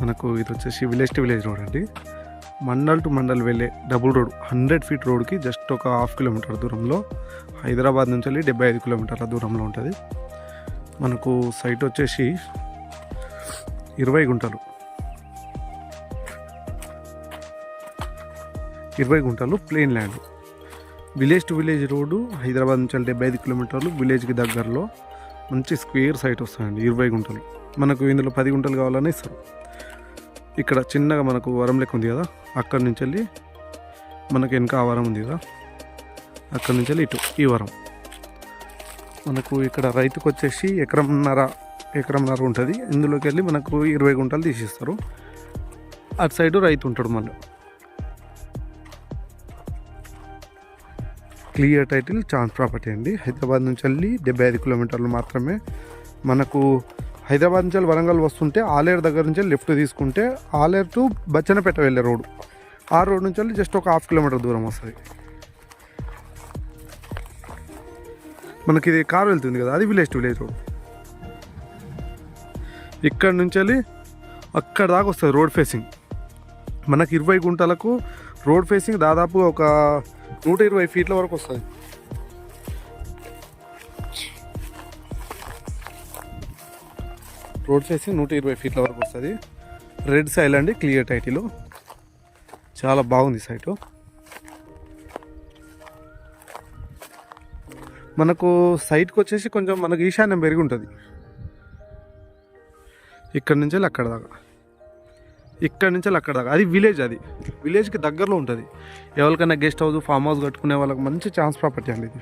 మనకు ఇది వచ్చేసి విలేజ్ టు విలేజ్ రోడ్ అండి. మండల్ టు మండల్ వెళ్ళే డబుల్ రోడ్ హండ్రెడ్ ఫీట్ రోడ్కి జస్ట్ ఒక హాఫ్ కిలోమీటర్ దూరంలో హైదరాబాద్ నుంచి వెళ్ళి డెబ్బై ఐదు కిలోమీటర్ల దూరంలో ఉంటుంది. మనకు సైట్ వచ్చేసి ఇరవై గుంటలు. ఇరవై గుంటలు plain land. Village to village road Hyderabad నుంచి వెళ్ళి డెబ్బై ఐదు కిలోమీటర్లు విలేజ్కి దగ్గరలో మంచి స్క్వేర్ సైట్ వస్తాయండి ఇరవై గుంటలు. మనకు ఇందులో పది గుంటలు కావాలని ఇస్తారు. ఇక్కడ చిన్నగా మనకు వరం లెక్క ఉంది కదా అక్కడి నుంచి వెళ్ళి మనకి వెనక ఆ వరం ఉంది కదా అక్కడి నుంచి వెళ్ళి ఇటు ఈ వరం. మనకు ఇక్కడ రైతుకు వచ్చేసి ఎకరంన్నర ఎకరంన్నర ఉంటుంది. ఇందులోకి వెళ్ళి మనకు ఇరవై గుంటలు తీసిస్తారు. అటు సైడు రైతు ఉంటాడు మళ్ళీ. క్లియర్ టైటిల్ ఛాన్స్ ప్రాపర్టీ అండి. హైదరాబాద్ నుంచి వెళ్ళి డెబ్బై ఐదు కిలోమీటర్లు మాత్రమే మనకు హైదరాబాద్ నుంచి వరంగల్ వస్తుంటే ఆలేరు దగ్గర నుంచి లెఫ్ట్ తీసుకుంటే ఆలేరు టు బచ్చనపేట వెళ్ళే రోడ్డు ఆ రోడ్ నుంచి వెళ్ళి జస్ట్ ఒక హాఫ్ కిలోమీటర్ దూరం వస్తుంది. మనకి ఇది కారు వెళ్తుంది కదా అది విలేజ్ టు విలేజ్ రోడ్. ఇక్కడ నుంచి వెళ్ళి అక్కడ దాకా వస్తుంది రోడ్ ఫేసింగ్. మనకి ఇరవై గుంటలకు రోడ్ ఫేసింగ్ దాదాపు ఒక నూట ఇరవై ఫీట్ల వరకు వస్తుంది. రోడ్ ఫేసింగ్ నూట ఇరవై ఫీట్ల వరకు వస్తుంది. రెడ్ సైల్ అండి క్లియర్ టైటిల్ చాలా బాగుంది సైటు మనకు సైట్కి వచ్చేసి కొంచెం మనకు ఈశాన్యం పెరిగి ఉంటుంది ఇక్కడ నుంచి వెళ్ళి అక్కడ దాకా. ఇక్కడ నుంచి వెళ్ళి అక్కడ దాకా. అది విలేజ్ అది. విలేజ్కి దగ్గరలో ఉంటుంది. ఎవరికైనా గెస్ట్ హౌస్ ఫామ్ హౌస్ కట్టుకునే వాళ్ళకి మంచి ఛాన్స్ ప్రాపర్టీ అండి ఇది.